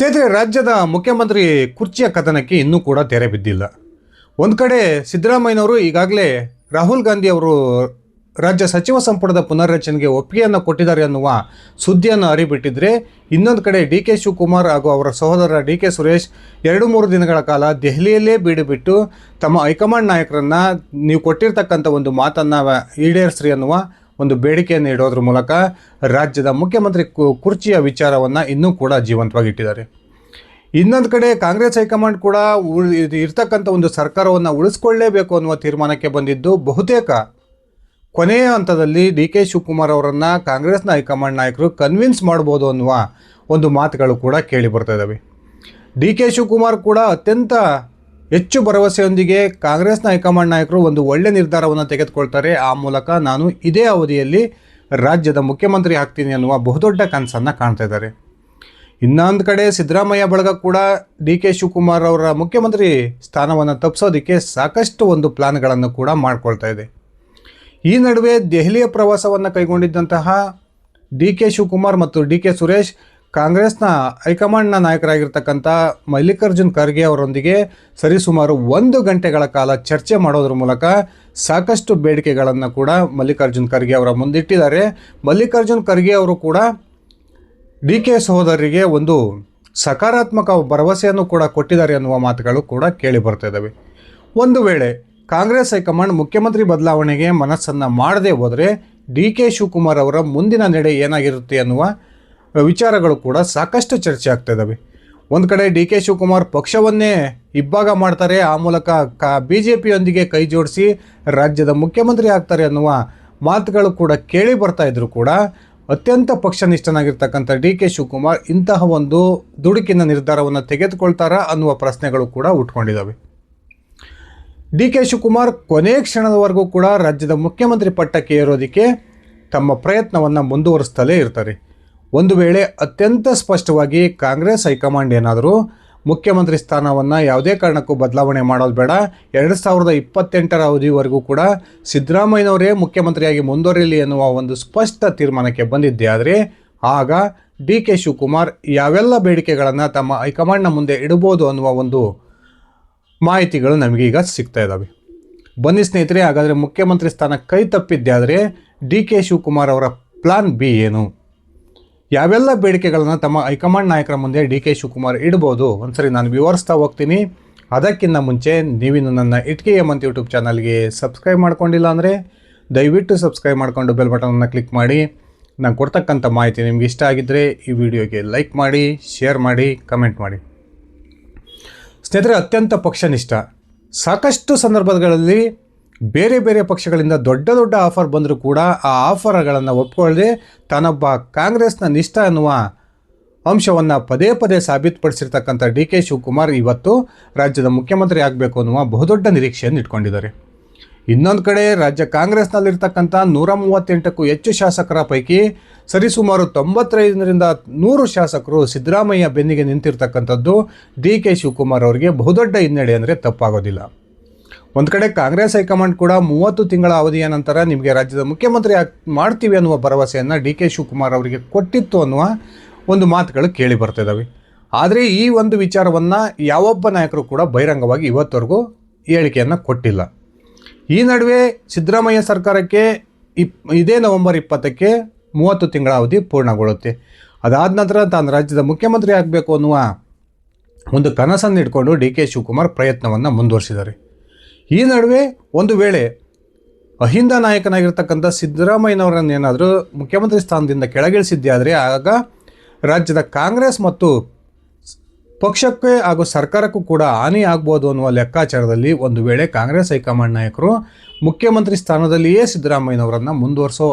ಸ್ನೇಹಿತರೆ, ರಾಜ್ಯದ ಮುಖ್ಯಮಂತ್ರಿ ಕುರ್ಚಿಯ ಕಥನಕ್ಕೆ ಇನ್ನೂ ಕೂಡ ತೆರೆ ಬಿದ್ದಿಲ್ಲ. ಒಂದು ಕಡೆ ಸಿದ್ದರಾಮಯ್ಯನವರು ಈಗಾಗಲೇ ರಾಹುಲ್ ಗಾಂಧಿ ಅವರು ರಾಜ್ಯ ಸಚಿವ ಸಂಪುಟದ ಪುನರ್ರಚನೆಗೆ ಒಪ್ಪಿಗೆಯನ್ನು ಕೊಟ್ಟಿದ್ದಾರೆ ಅನ್ನುವ ಸುದ್ದಿಯನ್ನು ಅರಿಬಿಟ್ಟಿದ್ರೆ, ಇನ್ನೊಂದು ಕಡೆ ಡಿ ಕೆ ಶಿವಕುಮಾರ್ ಹಾಗೂ ಅವರ ಸಹೋದರ ಡಿ ಕೆ ಸುರೇಶ್ ಎರಡು ಮೂರು ದಿನಗಳ ಕಾಲ ದೆಹಲಿಯಲ್ಲೇ ಬೀಡು ಬಿಟ್ಟು ತಮ್ಮ ಹೈಕಮಾಂಡ್ ನಾಯಕರನ್ನು ನೀವು ಕೊಟ್ಟಿರ್ತಕ್ಕಂಥ ಒಂದು ಮಾತನ್ನು ಈಡೇರಿಸ್ರಿ ಅನ್ನುವ ಒಂದು ಬೇಡಿಕೆಯನ್ನು ಇಡೋದ್ರ ಮೂಲಕ ರಾಜ್ಯದ ಮುಖ್ಯಮಂತ್ರಿ ಕುರ್ಚಿಯ ವಿಚಾರವನ್ನು ಇನ್ನೂ ಕೂಡ ಜೀವಂತವಾಗಿಟ್ಟಿದ್ದಾರೆ. ಇನ್ನೊಂದು ಕಡೆ ಕಾಂಗ್ರೆಸ್ ಹೈಕಮಾಂಡ್ ಕೂಡ ಇರ್ತಕ್ಕಂಥ ಒಂದು ಸರ್ಕಾರವನ್ನು ಉಳಿಸ್ಕೊಳ್ಳೇಬೇಕು ಅನ್ನುವ ತೀರ್ಮಾನಕ್ಕೆ ಬಂದಿದ್ದು ಬಹುತೇಕ ಕೊನೆಯ ಹಂತದಲ್ಲಿ ಡಿ ಕೆ ಶಿವಕುಮಾರ್ ಅವರನ್ನು ಕಾಂಗ್ರೆಸ್ನ ಹೈಕಮಾಂಡ್ ನಾಯಕರು ಕನ್ವಿನ್ಸ್ ಮಾಡ್ಬೋದು ಅನ್ನುವ ಒಂದು ಮಾತುಗಳು ಕೂಡ ಕೇಳಿ ಬರ್ತಾ ಇದ್ದಾವೆ ಡಿ ಕೆ ಶಿವಕುಮಾರ್ ಕೂಡ ಅತ್ಯಂತ ಹೆಚ್ಚು ಭರವಸೆಯೊಂದಿಗೆ ಕಾಂಗ್ರೆಸ್ನ ಹೈಕಮಾಂಡ್ ನಾಯಕರು ಒಂದು ಒಳ್ಳೆ ನಿರ್ಧಾರವನ್ನು ತೆಗೆದುಕೊಳ್ತಾರೆ. ಆ ಮೂಲಕ ನಾನು ಇದೇ ಅವಧಿಯಲ್ಲಿ ರಾಜ್ಯದ ಮುಖ್ಯಮಂತ್ರಿ ಆಗ್ತೀನಿ ಅನ್ನುವ ಬಹುದೊಡ್ಡ ಕನಸನ್ನು ಕಾಣ್ತಾ ಇದ್ದಾರೆ. ಇನ್ನೊಂದು ಕಡೆ ಸಿದ್ದರಾಮಯ್ಯ ಬಳಗ ಕೂಡ ಡಿ ಕೆ ಶಿವಕುಮಾರ್ ಅವರ ಮುಖ್ಯಮಂತ್ರಿ ಸ್ಥಾನವನ್ನು ತಪ್ಪಿಸೋದಕ್ಕೆ ಸಾಕಷ್ಟು ಒಂದು ಪ್ಲಾನ್ಗಳನ್ನು ಕೂಡ ಮಾಡ್ಕೊಳ್ತಾ ಇದೆ. ಈ ನಡುವೆ ದೆಹಲಿಯ ಪ್ರವಾಸವನ್ನು ಕೈಗೊಂಡಿದ್ದಂತಹ ಡಿ ಕೆ ಶಿವಕುಮಾರ್ ಮತ್ತು ಡಿ ಕೆ ಸುರೇಶ್ ಕಾಂಗ್ರೆಸ್ನ ಹೈಕಮಾಂಡ್ನ ನಾಯಕರಾಗಿರ್ತಕ್ಕಂಥ ಮಲ್ಲಿಕಾರ್ಜುನ್ ಖರ್ಗೆ ಅವರೊಂದಿಗೆ ಸರಿಸುಮಾರು ಒಂದು ಗಂಟೆಗಳ ಕಾಲ ಚರ್ಚೆ ಮಾಡೋದ್ರ ಮೂಲಕ ಸಾಕಷ್ಟು ಬೇಡಿಕೆಗಳನ್ನು ಕೂಡ ಮಲ್ಲಿಕಾರ್ಜುನ್ ಖರ್ಗೆ ಅವರ ಮುಂದಿಟ್ಟಿದ್ದಾರೆ. ಮಲ್ಲಿಕಾರ್ಜುನ್ ಖರ್ಗೆ ಅವರು ಕೂಡ ಡಿ ಕೆ ಸಹೋದರರಿಗೆ ಒಂದು ಸಕಾರಾತ್ಮಕ ಭರವಸೆಯನ್ನು ಕೂಡ ಕೊಟ್ಟಿದ್ದಾರೆ ಅನ್ನುವ ಮಾತುಗಳು ಕೂಡ ಕೇಳಿ ಬರ್ತಾ ಇದ್ದಾವೆ. ಒಂದು ವೇಳೆ ಕಾಂಗ್ರೆಸ್ ಹೈಕಮಾಂಡ್ ಮುಖ್ಯಮಂತ್ರಿ ಬದಲಾವಣೆಗೆ ಮನಸ್ಸನ್ನು ಮಾಡದೇ ಹೋದರೆ ಡಿ ಕೆ ಶಿವಕುಮಾರ್ ಅವರ ಮುಂದಿನ ನಡೆ ಏನಾಗಿರುತ್ತೆ ಅನ್ನುವ ವಿಚಾರಗಳು ಕೂಡ ಸಾಕಷ್ಟು ಚರ್ಚೆ ಆಗ್ತಾ ಇದ್ದಾವೆ. ಒಂದು ಕಡೆ ಡಿ ಕೆ ಶಿವಕುಮಾರ್ ಪಕ್ಷವನ್ನೇ ಇಬ್ಬಾಗ ಮಾಡ್ತಾರೆ, ಆ ಮೂಲಕ ಕ ಬಿ ಜೆ ಪಿಯೊಂದಿಗೆ ಕೈ ಜೋಡಿಸಿ ರಾಜ್ಯದ ಮುಖ್ಯಮಂತ್ರಿ ಆಗ್ತಾರೆ ಅನ್ನುವ ಮಾತುಗಳು ಕೂಡ ಕೇಳಿ ಬರ್ತಾ ಇದ್ರು ಕೂಡ ಅತ್ಯಂತ ಪಕ್ಷನಿಷ್ಠನಾಗಿರ್ತಕ್ಕಂಥ ಡಿ ಕೆ ಶಿವಕುಮಾರ್ ಇಂತಹ ಒಂದು ದುಡುಕಿನ ನಿರ್ಧಾರವನ್ನು ತೆಗೆದುಕೊಳ್ತಾರಾ ಅನ್ನುವ ಪ್ರಶ್ನೆಗಳು ಕೂಡ ಉಟ್ಕೊಂಡಿದ್ದಾವೆ ಡಿ ಕೆ ಶಿವಕುಮಾರ್ ಕೊನೆ ಕ್ಷಣದವರೆಗೂ ಕೂಡ ರಾಜ್ಯದ ಮುಖ್ಯಮಂತ್ರಿ ಪಟ್ಟಕ್ಕೆ ಏರೋದಕ್ಕೆ ತಮ್ಮ ಪ್ರಯತ್ನವನ್ನು ಮುಂದುವರಿಸ್ತಲೇ ಇರ್ತಾರೆ. ಒಂದು ವೇಳೆ ಅತ್ಯಂತ ಸ್ಪಷ್ಟವಾಗಿ ಕಾಂಗ್ರೆಸ್ ಹೈಕಮಾಂಡ್ ಏನಾದರೂ ಮುಖ್ಯಮಂತ್ರಿ ಸ್ಥಾನವನ್ನು ಯಾವುದೇ ಕಾರಣಕ್ಕೂ ಬದಲಾವಣೆ ಮಾಡೋದು ಬೇಡ. ಎರಡು ಸಾವಿರದ ಇಪ್ಪತ್ತೆಂಟರ ಅವಧಿವರೆಗೂ ಕೂಡ ಸಿದ್ದರಾಮಯ್ಯನವರೇ ಮುಖ್ಯಮಂತ್ರಿಯಾಗಿ ಮುಂದುವರಿಯಲಿ ಎನ್ನುವ ಒಂದು ಸ್ಪಷ್ಟ ತೀರ್ಮಾನಕ್ಕೆ ಬಂದಿದ್ದೆ. ಆದರೆ ಆಗ ಡಿ ಕೆ ಶಿವಕುಮಾರ್ ಯಾವೆಲ್ಲ ಬೇಡಿಕೆಗಳನ್ನು ತಮ್ಮ ಹೈಕಮಾಂಡ್ನ ಮುಂದೆ ಇಡಬಹುದು ಅನ್ನುವ ಒಂದು ಮಾಹಿತಿಗಳು ನಮಗೀಗ ಸಿಗ್ತಾ ಇದ್ದಾವೆ ಬನ್ನಿ ಸ್ನೇಹಿತರೆ, ಹಾಗಾದರೆ ಮುಖ್ಯಮಂತ್ರಿ ಸ್ಥಾನ ಕೈ ತಪ್ಪಿದ್ದೆ ಆದರೆ ಡಿ ಕೆ ಶಿವಕುಮಾರ್ ಅವರ ಪ್ಲಾನ್ ಬಿ ಏನು? ಯಾವೆಲ್ಲ ಬೇಡಿಕೆಗಳನ್ನು ತಮ್ಮ ಹೈಕಮಾಂಡ್ ನಾಯಕರ ಮುಂದೆ ಡಿ ಕೆ ಶಿವಕುಮಾರ್ ಇಡ್ಬೋದು? ಒಂದ್ಸರಿ ನಾನು ವಿವರಿಸ್ತಾ ಹೋಗ್ತೀನಿ. ಅದಕ್ಕಿಂತ ಮುಂಚೆ ನೀವಿನ್ನು ನನ್ನ ಇಟ್ಕೆ ಎಂ ಅಂತ ಯೂಟ್ಯೂಬ್ ಚಾನಲ್ಗೆ ಸಬ್ಸ್ಕ್ರೈಬ್ ಮಾಡ್ಕೊಂಡಿಲ್ಲ ಅಂದರೆ ದಯವಿಟ್ಟು ಸಬ್ಸ್ಕ್ರೈಬ್ ಮಾಡಿಕೊಂಡು ಬೆಲ್ ಬಟನನ್ನು ಕ್ಲಿಕ್ ಮಾಡಿ. ನಾನು ಕೊಡ್ತಕ್ಕಂಥ ಮಾಹಿತಿ ನಿಮ್ಗೆ ಇಷ್ಟ ಆಗಿದ್ದರೆ ಈ ವಿಡಿಯೋಗೆ ಲೈಕ್ ಮಾಡಿ, ಶೇರ್ ಮಾಡಿ, ಕಮೆಂಟ್ ಮಾಡಿ. ಸ್ನೇಹಿತರೆ, ಅತ್ಯಂತ ಪಕ್ಷನಿಷ್ಠ. ಸಾಕಷ್ಟು ಸಂದರ್ಭಗಳಲ್ಲಿ ಬೇರೆ ಬೇರೆ ಪಕ್ಷಗಳಿಂದ ದೊಡ್ಡ ದೊಡ್ಡ ಆಫರ್ ಬಂದರೂ ಕೂಡ ಆ ಆಫರ್ಗಳನ್ನು ಒಪ್ಕೊಳ್ಳದೆ ತಾನೊಬ್ಬ ಕಾಂಗ್ರೆಸ್ನ ನಿಷ್ಠ ಅನ್ನುವ ಅಂಶವನ್ನು ಪದೇ ಪದೇ ಸಾಬೀತುಪಡಿಸಿರ್ತಕ್ಕಂಥ ಡಿ ಕೆ ಶಿವಕುಮಾರ್ ಇವತ್ತು ರಾಜ್ಯದ ಮುಖ್ಯಮಂತ್ರಿ ಆಗಬೇಕು ಅನ್ನುವ ಬಹುದೊಡ್ಡ ನಿರೀಕ್ಷೆಯನ್ನು ಇಟ್ಕೊಂಡಿದ್ದಾರೆ. ಇನ್ನೊಂದು ಕಡೆ ರಾಜ್ಯ ಕಾಂಗ್ರೆಸ್ನಲ್ಲಿರ್ತಕ್ಕಂಥ ನೂರ ಮೂವತ್ತೆಂಟಕ್ಕೂ ಹೆಚ್ಚು ಶಾಸಕರ ಪೈಕಿ ಸರಿಸುಮಾರು ತೊಂಬತ್ತೈದರಿಂದ ನೂರು ಶಾಸಕರು ಸಿದ್ದರಾಮಯ್ಯ ಬೆನ್ನಿಗೆ ನಿಂತಿರ್ತಕ್ಕಂಥದ್ದು ಡಿ ಕೆ ಶಿವಕುಮಾರ್ ಅವರಿಗೆ ಬಹುದೊಡ್ಡ ಹಿನ್ನಡೆ ಅಂದರೆ ತಪ್ಪಾಗೋದಿಲ್ಲ. ಒಂದು ಕಡೆ ಕಾಂಗ್ರೆಸ್ ಹೈಕಮಾಂಡ್ ಕೂಡ ಮೂವತ್ತು ತಿಂಗಳ ಅವಧಿಯ ನಂತರ ನಿಮಗೆ ರಾಜ್ಯದ ಮುಖ್ಯಮಂತ್ರಿ ಮಾಡ್ತೀವಿ ಅನ್ನುವ ಭರವಸೆಯನ್ನು ಡಿ ಕೆ ಶಿವಕುಮಾರ್ ಅವರಿಗೆ ಕೊಟ್ಟಿತ್ತು ಅನ್ನುವ ಒಂದು ಮಾತುಗಳು ಕೇಳಿ ಬರ್ತಿದ್ದಾವೆ ಆದರೆ ಈ ಒಂದು ವಿಚಾರವನ್ನು ಯಾವೊಬ್ಬ ನಾಯಕರು ಕೂಡ ಬಹಿರಂಗವಾಗಿ ಇವತ್ತವರೆಗೂ ಹೇಳಿಕೆಯನ್ನು ಕೊಟ್ಟಿಲ್ಲ. ಈ ನಡುವೆ ಸಿದ್ದರಾಮಯ್ಯ ಸರ್ಕಾರಕ್ಕೆ ಇಪ್ ಇದೇ ನವೆಂಬರ್ ಇಪ್ಪತ್ತಕ್ಕೆ ಮೂವತ್ತು ತಿಂಗಳ ಅವಧಿ ಪೂರ್ಣಗೊಳ್ಳುತ್ತೆ. ಅದಾದ ನಂತರ ತಾನು ರಾಜ್ಯದ ಮುಖ್ಯಮಂತ್ರಿ ಆಗಬೇಕು ಅನ್ನುವ ಒಂದು ಕನಸನ್ನು ಇಟ್ಕೊಂಡು ಡಿ ಕೆ ಶಿವಕುಮಾರ್ ಪ್ರಯತ್ನವನ್ನು ಮುಂದುವರಿಸಿದ್ದಾರೆ. ಈ ನಡುವೆ ಒಂದು ವೇಳೆ ಅಹಿಂದ ನಾಯಕನಾಗಿರ್ತಕ್ಕಂಥ ಸಿದ್ದರಾಮಯ್ಯನವರನ್ನು ಏನಾದರೂ ಮುಖ್ಯಮಂತ್ರಿ ಸ್ಥಾನದಿಂದ ಕೆಳಗಿಳಿಸಿದ್ದಾದರೆ ಆಗ ರಾಜ್ಯದ ಕಾಂಗ್ರೆಸ್ ಮತ್ತು ಪಕ್ಷಕ್ಕೆ ಹಾಗೂ ಸರ್ಕಾರಕ್ಕೂ ಕೂಡ ಹಾನಿ ಆಗ್ಬೋದು ಅನ್ನುವ ಲೆಕ್ಕಾಚಾರದಲ್ಲಿ ಒಂದು ವೇಳೆ ಕಾಂಗ್ರೆಸ್ ಹೈಕಮಾಂಡ್ ನಾಯಕರು ಮುಖ್ಯಮಂತ್ರಿ ಸ್ಥಾನದಲ್ಲಿಯೇ ಸಿದ್ದರಾಮಯ್ಯನವರನ್ನು ಮುಂದುವರಿಸೋ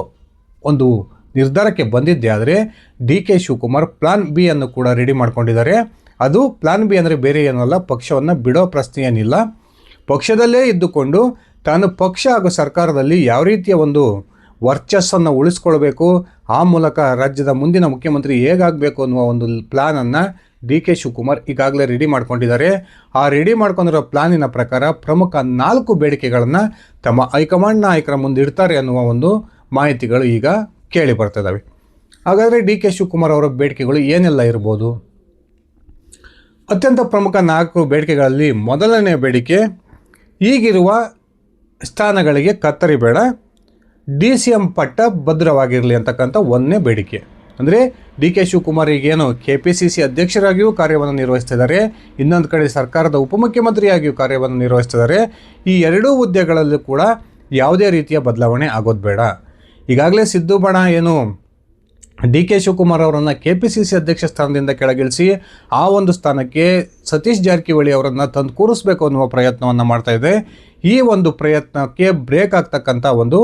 ಒಂದು ನಿರ್ಧಾರಕ್ಕೆ ಬಂದಿದ್ದೇ ಆದರೆ D K Shivakumar plan B ಅನ್ನು ಕೂಡ ರೆಡಿ ಮಾಡ್ಕೊಂಡಿದ್ದಾರೆ. ಅದು ಪ್ಲಾನ್ ಬಿ ಅಂದರೆ ಬೇರೆ ಏನಲ್ಲ ಪಕ್ಷವನ್ನು ಬಿಡೋ ಪ್ರಶ್ನೆ ಏನಿಲ್ಲ ಪಕ್ಷದಲ್ಲೇ ಇದ್ದುಕೊಂಡು ತಾನು ಪಕ್ಷ ಹಾಗೂ ಸರ್ಕಾರದಲ್ಲಿ ಯಾವ ರೀತಿಯ ಒಂದು ವರ್ಚಸ್ಸನ್ನು ಉಳಿಸ್ಕೊಳ್ಬೇಕು, ಆ ಮೂಲಕ ರಾಜ್ಯದ ಮುಂದಿನ ಮುಖ್ಯಮಂತ್ರಿ ಹೇಗಾಗಬೇಕು ಅನ್ನುವ ಒಂದು ಪ್ಲಾನನ್ನು ಡಿ ಕೆ ಶಿವಕುಮಾರ್ ಈಗಾಗಲೇ ರೆಡಿ ಮಾಡ್ಕೊಂಡಿದ್ದಾರೆ. ಆ ರೆಡಿ ಮಾಡ್ಕೊಂಡಿರೋ ಪ್ಲಾನಿನ ಪ್ರಕಾರ ಪ್ರಮುಖ ನಾಲ್ಕು ಬೇಡಿಕೆಗಳನ್ನು ತಮ್ಮ ಹೈಕಮಾಂಡ್ ನಾಯಕರ ಮುಂದೆ ಇಡ್ತಾರೆ ಅನ್ನುವ ಒಂದು ಮಾಹಿತಿಗಳು ಈಗ ಕೇಳಿ ಬರ್ತಿದ್ದಾವೆ ಹಾಗಾದರೆ ಡಿ ಕೆ ಶಿವಕುಮಾರ್ ಅವರ ಬೇಡಿಕೆಗಳು ಏನೆಲ್ಲ ಇರ್ಬೋದು? ಅತ್ಯಂತ ಪ್ರಮುಖ ನಾಲ್ಕು ಬೇಡಿಕೆಗಳಲ್ಲಿ ಮೊದಲನೇ ಬೇಡಿಕೆ ಈಗಿರುವ ಸ್ಥಾನಗಳಿಗೆ ಕತ್ತರಿ ಬೇಡ ಡಿ ಸಿ ಎಂ ಪಟ್ಟ ಭದ್ರವಾಗಿರಲಿ ಅಂತಕ್ಕಂಥ ಒಂದನೇ ಬೇಡಿಕೆ. ಅಂದರೆ ಡಿ ಕೆ ಶಿವಕುಮಾರ್ ಈಗೇನು ಕೆ ಪಿ ಸಿ ಸಿ ಅಧ್ಯಕ್ಷರಾಗಿಯೂ ಕಾರ್ಯವನ್ನು ನಿರ್ವಹಿಸ್ತಿದ್ದಾರೆ. ಇನ್ನೊಂದು ಕಡೆ ಸರ್ಕಾರದ ಉಪಮುಖ್ಯಮಂತ್ರಿಯಾಗಿಯೂ ಕಾರ್ಯವನ್ನು ನಿರ್ವಹಿಸ್ತಿದ್ದಾರೆ. ಈ ಎರಡೂ ಹುದ್ದೆಗಳಲ್ಲೂ ಕೂಡ ಯಾವುದೇ ರೀತಿಯ ಬದಲಾವಣೆ ಆಗೋದು ಬೇಡ. ಈಗಾಗಲೇ ಸಿದ್ದು ಬಣ ಏನು ಡಿ ಕೆ ಶಿವಕುಮಾರ್ ಅವರನ್ನು ಕೆ ಪಿ ಸಿ ಸಿ ಅಧ್ಯಕ್ಷ ಸ್ಥಾನದಿಂದ ಕೆಳಗಿಳಿಸಿ ಆ ಒಂದು ಸ್ಥಾನಕ್ಕೆ ಸತೀಶ್ ಜಾರಕಿಹೊಳಿ ಅವರನ್ನು ತಂದು ಕೂರಿಸ್ಬೇಕು ಅನ್ನುವ ಪ್ರಯತ್ನವನ್ನು ಮಾಡ್ತಾ ಇದೆ. ಈ ಒಂದು ಪ್ರಯತ್ನಕ್ಕೆ ಬ್ರೇಕ್ ಆಗ್ತಕ್ಕಂಥ ಒಂದು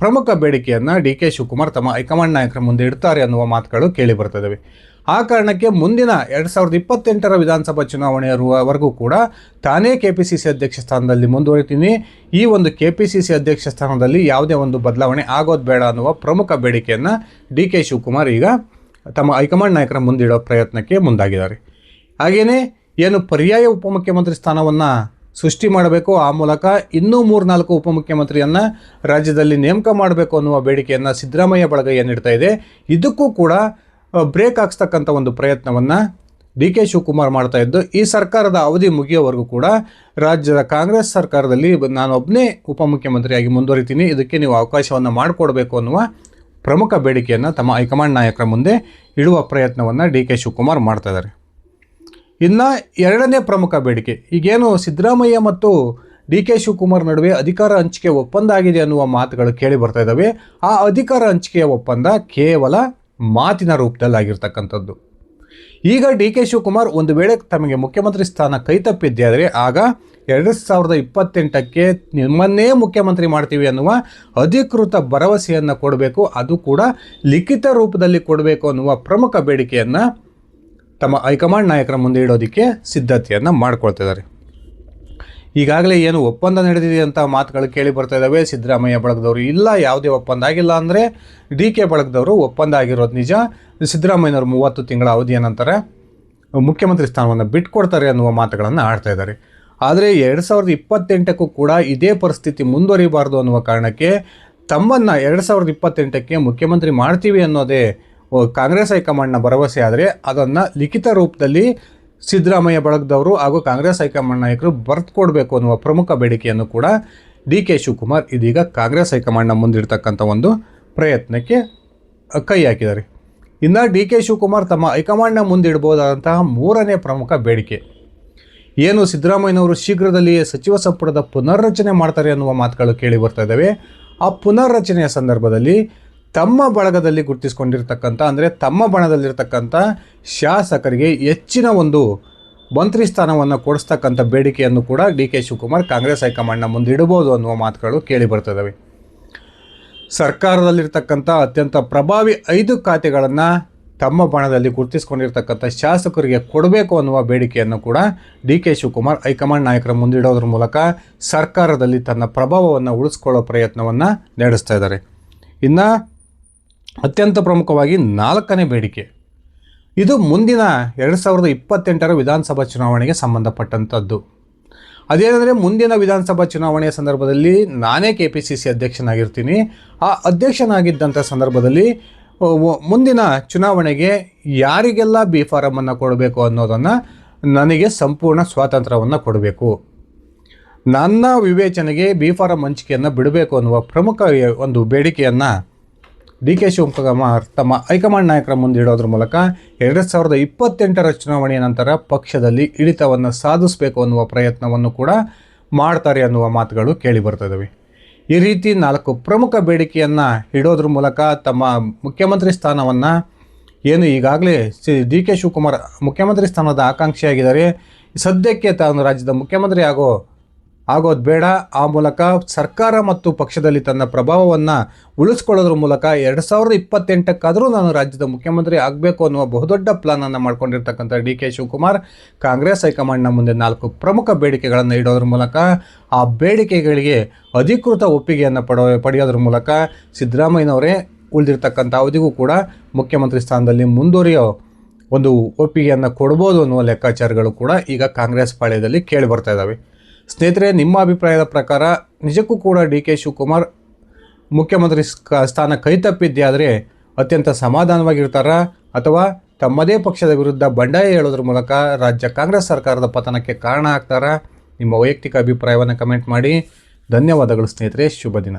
ಪ್ರಮುಖ ಬೇಡಿಕೆಯನ್ನು ಡಿ ಕೆ ಶಿವಕುಮಾರ್ ತಮ್ಮ ಹೈಕಮಾಂಡ್ ನಾಯಕರ ಮುಂದೆ ಇಡ್ತಾರೆ ಅನ್ನುವ ಮಾತುಗಳು ಕೇಳಿ ಬರ್ತದವೆ ಆ ಕಾರಣಕ್ಕೆ ಮುಂದಿನ ಎರಡು ಸಾವಿರದ ಇಪ್ಪತ್ತೆಂಟರ ವಿಧಾನಸಭಾ ಚುನಾವಣೆಯವರೆಗೂ ಕೂಡ ತಾನೇ ಕೆ ಪಿ ಸಿ ಸಿ ಅಧ್ಯಕ್ಷ ಸ್ಥಾನದಲ್ಲಿ ಮುಂದುವರಿತೀನಿ. ಈ ಒಂದು ಕೆ ಪಿ ಸಿ ಸಿ ಅಧ್ಯಕ್ಷ ಸ್ಥಾನದಲ್ಲಿ ಯಾವುದೇ ಒಂದು ಬದಲಾವಣೆ ಆಗೋದು ಬೇಡ ಅನ್ನುವ ಪ್ರಮುಖ ಬೇಡಿಕೆಯನ್ನು ಡಿ ಕೆ ಶಿವಕುಮಾರ್ ಈಗ ತಮ್ಮ ಹೈಕಮಾಂಡ್ ನಾಯಕರ ಮುಂದಿಡೋ ಪ್ರಯತ್ನಕ್ಕೆ ಮುಂದಾಗಿದ್ದಾರೆ. ಹಾಗೆಯೇ ಏನು ಪರ್ಯಾಯ ಉಪಮುಖ್ಯಮಂತ್ರಿ ಸ್ಥಾನವನ್ನು ಸೃಷ್ಟಿ ಮಾಡಬೇಕು ಆ ಮೂಲಕ ಇನ್ನೂ ಮೂರ್ನಾಲ್ಕು ಉಪಮುಖ್ಯಮಂತ್ರಿಯನ್ನು ರಾಜ್ಯದಲ್ಲಿ ನೇಮಕ ಮಾಡಬೇಕು ಅನ್ನುವ ಬೇಡಿಕೆಯನ್ನು ಸಿದ್ದರಾಮಯ್ಯ ಬಳಗ ಏನಿಡ್ತಾ ಇದೆ, ಇದಕ್ಕೂ ಕೂಡ ಬ್ರೇಕ್ ಹಾಕ್ಸ್ತಕ್ಕಂಥ ಒಂದು ಪ್ರಯತ್ನವನ್ನು ಡಿ ಕೆ ಶಿವಕುಮಾರ್ ಮಾಡ್ತಾ ಇದ್ದು, ಈ ಸರ್ಕಾರದ ಅವಧಿ ಮುಗಿಯೋವರೆಗೂ ಕೂಡ ರಾಜ್ಯದ ಕಾಂಗ್ರೆಸ್ ಸರ್ಕಾರದಲ್ಲಿ ನಾನೊಬ್ಬನೇ ಉಪಮುಖ್ಯಮಂತ್ರಿಯಾಗಿ ಮುಂದುವರಿತೀನಿ. ಇದಕ್ಕೆ ನೀವು ಅವಕಾಶವನ್ನು ಮಾಡಿಕೊಡ್ಬೇಕು ಅನ್ನುವ ಪ್ರಮುಖ ಬೇಡಿಕೆಯನ್ನು ತಮ್ಮ ಹೈಕಮಾಂಡ್ ನಾಯಕರ ಮುಂದೆ ಇಡುವ ಪ್ರಯತ್ನವನ್ನು ಡಿ ಕೆ ಶಿವಕುಮಾರ್ ಮಾಡ್ತಾ ಇದ್ದಾರೆ. ಇನ್ನು ಎರಡನೇ ಪ್ರಮುಖ ಬೇಡಿಕೆ, ಈಗೇನು ಸಿದ್ದರಾಮಯ್ಯ ಮತ್ತು ಡಿ ಕೆ ಶಿವಕುಮಾರ್ ನಡುವೆ ಅಧಿಕಾರ ಹಂಚಿಕೆ ಒಪ್ಪಂದ ಆಗಿದೆ ಅನ್ನುವ ಮಾತುಗಳು ಕೇಳಿ ಬರ್ತಾ ಇದ್ದಾವೆ. ಆ ಅಧಿಕಾರ ಹಂಚಿಕೆಯ ಒಪ್ಪಂದ ಕೇವಲ ಮಾತಿನ ರೂಪದಲ್ಲಾಗಿರ್ತಕ್ಕಂಥದ್ದು. ಈಗ ಡಿ ಕೆ ಶಿವಕುಮಾರ್ ಒಂದು ವೇಳೆ ತಮಗೆ ಮುಖ್ಯಮಂತ್ರಿ ಸ್ಥಾನ ಕೈತಪ್ಪಿದ್ದೆ ಆಗ ಎರಡು ಸಾವಿರದ ಇಪ್ಪತ್ತೆಂಟಕ್ಕೆ ನಿಮ್ಮನ್ನೇ ಮುಖ್ಯಮಂತ್ರಿ ಮಾಡ್ತೀವಿ ಅನ್ನುವ ಅಧಿಕೃತ ಭರವಸೆಯನ್ನು ಕೊಡಬೇಕು, ಅದು ಕೂಡ ಲಿಖಿತ ರೂಪದಲ್ಲಿ ಕೊಡಬೇಕು ಅನ್ನುವ ಪ್ರಮುಖ ಬೇಡಿಕೆಯನ್ನು ತಮ್ಮ ಹೈಕಮಾಂಡ್ ನಾಯಕರ ಮುಂದೆ ಇಡೋದಕ್ಕೆ ಸಿದ್ಧತೆಯನ್ನು ಮಾಡ್ಕೊಳ್ತಿದ್ದಾರೆ ಈಗಾಗಲೇ ಏನು ಒಪ್ಪಂದ ನಡೆದಿದೆ ಅಂತ ಮಾತುಗಳು ಕೇಳಿ ಬರ್ತಾ ಇದ್ದಾವೆ ಸಿದ್ದರಾಮಯ್ಯ ಬಳಗದವರು ಇಲ್ಲ, ಯಾವುದೇ ಒಪ್ಪಂದ ಆಗಿಲ್ಲ ಅಂದರೆ ಡಿ ಕೆ ಬಳಗದವರು ಒಪ್ಪಂದ ಆಗಿರೋದು ನಿಜ. ಸಿದ್ದರಾಮಯ್ಯನವರು ಮೂವತ್ತು ತಿಂಗಳ ಅವಧಿಯ ನಂತರ ಮುಖ್ಯಮಂತ್ರಿ ಸ್ಥಾನವನ್ನು ಬಿಟ್ಕೊಡ್ತಾರೆ ಅನ್ನುವ ಮಾತುಗಳನ್ನು ಆಡ್ತಾ ಇದ್ದಾರೆ. ಆದರೆ ಎರಡು ಸಾವಿರದ ಇಪ್ಪತ್ತೆಂಟಕ್ಕೂ ಕೂಡ ಇದೇ ಪರಿಸ್ಥಿತಿ ಮುಂದುವರಿಬಾರ್ದು ಅನ್ನುವ ಕಾರಣಕ್ಕೆ ತಮ್ಮನ್ನು ಎರಡು ಸಾವಿರದ ಇಪ್ಪತ್ತೆಂಟಕ್ಕೆ ಮುಖ್ಯಮಂತ್ರಿ ಮಾಡ್ತೀವಿ ಅನ್ನೋದೇ ಕಾಂಗ್ರೆಸ್ ಹೈಕಮಾಂಡ್ನ ಭರವಸೆ ಆದರೆ ಅದನ್ನು ಲಿಖಿತ ರೂಪದಲ್ಲಿ ಸಿದ್ದರಾಮಯ್ಯ ಬಳಗದವರು ಹಾಗೂ ಕಾಂಗ್ರೆಸ್ ಹೈಕಮಾಂಡ್ ನಾಯಕರು ಕೊಡಬೇಕು ಅನ್ನುವ ಪ್ರಮುಖ ಬೇಡಿಕೆಯನ್ನು ಕೂಡ ಡಿ ಕೆ ಶಿವಕುಮಾರ್ ಇದೀಗ ಕಾಂಗ್ರೆಸ್ ಹೈಕಮಾಂಡ್ನ ಮುಂದಿಡ್ತಕ್ಕಂಥ ಒಂದು ಪ್ರಯತ್ನಕ್ಕೆ ಕೈ ಹಾಕಿದ್ದಾರೆ. ಇನ್ನು ಡಿ ಕೆ ಶಿವಕುಮಾರ್ ತಮ್ಮ ಹೈಕಮಾಂಡ್ನ ಮುಂದಿಡ್ಬೋದಾದಂತಹ ಮೂರನೇ ಪ್ರಮುಖ ಬೇಡಿಕೆ. ಏನು ಸಿದ್ದರಾಮಯ್ಯನವರು ಶೀಘ್ರದಲ್ಲಿಯೇ ಸಚಿವ ಸಂಪುಟದ ಪುನರ್ರಚನೆ ಮಾಡ್ತಾರೆ ಅನ್ನುವ ಮಾತುಗಳು ಕೇಳಿ ಬರ್ತಾ ಇದ್ದಾವೆ. ಆ ಪುನರ್ರಚನೆಯ ಸಂದರ್ಭದಲ್ಲಿ ತಮ್ಮ ಬಳಗದಲ್ಲಿ ಗುರುತಿಸ್ಕೊಂಡಿರ್ತಕ್ಕಂಥ, ಅಂದರೆ ತಮ್ಮ ಬಣದಲ್ಲಿರ್ತಕ್ಕಂಥ ಶಾಸಕರಿಗೆ ಹೆಚ್ಚಿನ ಒಂದು ಮಂತ್ರಿ ಸ್ಥಾನವನ್ನು ಕೊಡಿಸ್ತಕ್ಕಂಥ ಬೇಡಿಕೆಯನ್ನು ಕೂಡ ಡಿ ಕೆ ಶಿವಕುಮಾರ್ ಕಾಂಗ್ರೆಸ್ ಹೈಕಮಾಂಡ್ನ ಮುಂದೆ ಇಡಬಹುದು ಅನ್ನುವ ಮಾತುಗಳು ಕೇಳಿ ಬರ್ತದವೆ. ಸರ್ಕಾರದಲ್ಲಿರ್ತಕ್ಕಂಥ ಅತ್ಯಂತ ಪ್ರಭಾವಿ ಐದು ಖಾತೆಗಳನ್ನು ತಮ್ಮ ಬಣದಲ್ಲಿ ಗುರುತಿಸ್ಕೊಂಡಿರ್ತಕ್ಕಂಥ ಶಾಸಕರಿಗೆ ಕೊಡಬೇಕು ಅನ್ನುವ ಬೇಡಿಕೆಯನ್ನು ಕೂಡ ಡಿ ಕೆ ಶಿವಕುಮಾರ್ ಹೈಕಮಾಂಡ್ ನಾಯಕರ ಮುಂದಿಡೋದ್ರ ಮೂಲಕ ಸರ್ಕಾರದಲ್ಲಿ ತನ್ನ ಪ್ರಭಾವವನ್ನು ಉಳಿಸ್ಕೊಳ್ಳೋ ಪ್ರಯತ್ನವನ್ನು ನಡೆಸ್ತಾ ಇದ್ದಾರೆ. ಇನ್ನು ಅತ್ಯಂತ ಪ್ರಮುಖವಾಗಿ ನಾಲ್ಕನೇ ಬೇಡಿಕೆ. ಇದು ಮುಂದಿನ ಎರಡು ಸಾವಿರದ ಇಪ್ಪತ್ತೆಂಟರ ವಿಧಾನಸಭಾ ಚುನಾವಣೆಗೆ ಸಂಬಂಧಪಟ್ಟಂಥದ್ದು ಅದೇನೆಂದರೆ ಮುಂದಿನ ವಿಧಾನಸಭಾ ಚುನಾವಣೆಯ ಸಂದರ್ಭದಲ್ಲಿ ನಾನೇ ಕೆ ಪಿ ಸಿ ಸಿ ಅಧ್ಯಕ್ಷನಾಗಿರ್ತೀನಿ. ಆ ಅಧ್ಯಕ್ಷನಾಗಿದ್ದಂಥ ಸಂದರ್ಭದಲ್ಲಿ ಮುಂದಿನ ಚುನಾವಣೆಗೆ ಯಾರಿಗೆಲ್ಲ ಬಿ ಫಾರಮನ್ನು ಕೊಡಬೇಕು ಅನ್ನೋದನ್ನು ನನಗೆ ಸಂಪೂರ್ಣ ಸ್ವಾತಂತ್ರ್ಯವನ್ನು ಕೊಡಬೇಕು. ನನ್ನ ವಿವೇಚನೆಗೆ ಬಿ ಫಾರಂ ಹಂಚಿಕೆಯನ್ನು ಬಿಡಬೇಕು ಅನ್ನುವ ಪ್ರಮುಖ ಒಂದು ಬೇಡಿಕೆಯನ್ನು ಡಿ ಕೆ ಶಿವಕುಮಾರ್ ತಮ್ಮ ಹೈಕಮಾಂಡ್ ನಾಯಕರ ಮುಂದೆ ಇಡೋದ್ರ ಮೂಲಕ ಎರಡು ಸಾವಿರದ ಇಪ್ಪತ್ತೆಂಟರ ಚುನಾವಣೆಯ ನಂತರ ಪಕ್ಷದಲ್ಲಿ ಹಿಡಿತವನ್ನು ಸಾಧಿಸಬೇಕು ಅನ್ನುವ ಪ್ರಯತ್ನವನ್ನು ಕೂಡ ಮಾಡ್ತಾರೆ ಅನ್ನುವ ಮಾತುಗಳು ಕೇಳಿ ಬರ್ತಿದ್ದಾವೆ ಈ ರೀತಿ ನಾಲ್ಕು ಪ್ರಮುಖ ಬೇಡಿಕೆಯನ್ನು ಇಡೋದ್ರ ಮೂಲಕ ತಮ್ಮ ಮುಖ್ಯಮಂತ್ರಿ ಸ್ಥಾನವನ್ನು ಏನು ಈಗಾಗಲೇ ಸಿ ಡಿ ಕೆ ಶಿವಕುಮಾರ್ ಮುಖ್ಯಮಂತ್ರಿ ಸ್ಥಾನದ ಆಕಾಂಕ್ಷಿಯಾಗಿದ್ದಾರೆ. ಸದ್ಯಕ್ಕೆ ತಾನು ರಾಜ್ಯದ ಮುಖ್ಯಮಂತ್ರಿ ಆಗೋ ಆಗೋದು ಬೇಡ. ಆ ಮೂಲಕ ಸರ್ಕಾರ ಮತ್ತು ಪಕ್ಷದಲ್ಲಿ ತನ್ನ ಪ್ರಭಾವವನ್ನು ಉಳಿಸ್ಕೊಳ್ಳೋದ್ರ ಮೂಲಕ ಎರಡು ಸಾವಿರದ ಇಪ್ಪತ್ತೆಂಟಕ್ಕಾದರೂ ನಾನು ರಾಜ್ಯದ ಮುಖ್ಯಮಂತ್ರಿ ಆಗಬೇಕು ಅನ್ನುವ ಬಹುದೊಡ್ಡ ಪ್ಲಾನನ್ನು ಮಾಡ್ಕೊಂಡಿರ್ತಕ್ಕಂಥ ಡಿ ಕೆ ಶಿವಕುಮಾರ್, ಕಾಂಗ್ರೆಸ್ ಹೈಕಮಾಂಡ್ನ ಮುಂದೆ ನಾಲ್ಕು ಪ್ರಮುಖ ಬೇಡಿಕೆಗಳನ್ನು ಇಡೋದ್ರ ಮೂಲಕ, ಆ ಬೇಡಿಕೆಗಳಿಗೆ ಅಧಿಕೃತ ಒಪ್ಪಿಗೆಯನ್ನು ಪಡೋ, ಪಡೆಯೋದ್ರ ಮೂಲಕ ಸಿದ್ದರಾಮಯ್ಯನವರೇ ಉಳಿದಿರ್ತಕ್ಕಂಥ ಅವಧಿಗೂ ಕೂಡ ಮುಖ್ಯಮಂತ್ರಿ ಸ್ಥಾನದಲ್ಲಿ ಮುಂದುವರಿಯೋ ಒಂದು ಒಪ್ಪಿಗೆಯನ್ನು ಕೊಡ್ಬೋದು ಅನ್ನುವ ಲೆಕ್ಕಾಚಾರಗಳು ಕೂಡ ಈಗ ಕಾಂಗ್ರೆಸ್ ಪಾಳ್ಯದಲ್ಲಿ ಕೇಳಿ ಬರ್ತಾ ಇದ್ದಾವೆ ಸ್ನೇಹಿತರೆ, ನಿಮ್ಮ ಅಭಿಪ್ರಾಯದ ಪ್ರಕಾರ ನಿಜಕ್ಕೂ ಕೂಡ ಡಿ ಕೆ ಶಿವಕುಮಾರ್ ಮುಖ್ಯಮಂತ್ರಿ ಸ್ಥಾನ ಕೈತಪ್ಪಿದ್ದೆ ಆದರೆ ಅತ್ಯಂತ ಸಮಾಧಾನವಾಗಿರ್ತಾರ? ಅಥವಾ ತಮ್ಮದೇ ಪಕ್ಷದ ವಿರುದ್ಧ ಬಂಡಾಯ ಹೇಳೋದ್ರ ಮೂಲಕ ರಾಜ್ಯ ಕಾಂಗ್ರೆಸ್ ಸರ್ಕಾರದ ಪತನಕ್ಕೆ ಕಾರಣ ಆಗ್ತಾರಾ? ನಿಮ್ಮ ವೈಯಕ್ತಿಕ ಅಭಿಪ್ರಾಯವನ್ನು ಕಮೆಂಟ್ ಮಾಡಿ. ಧನ್ಯವಾದಗಳು ಸ್ನೇಹಿತರೆ, ಶುಭ ದಿನ.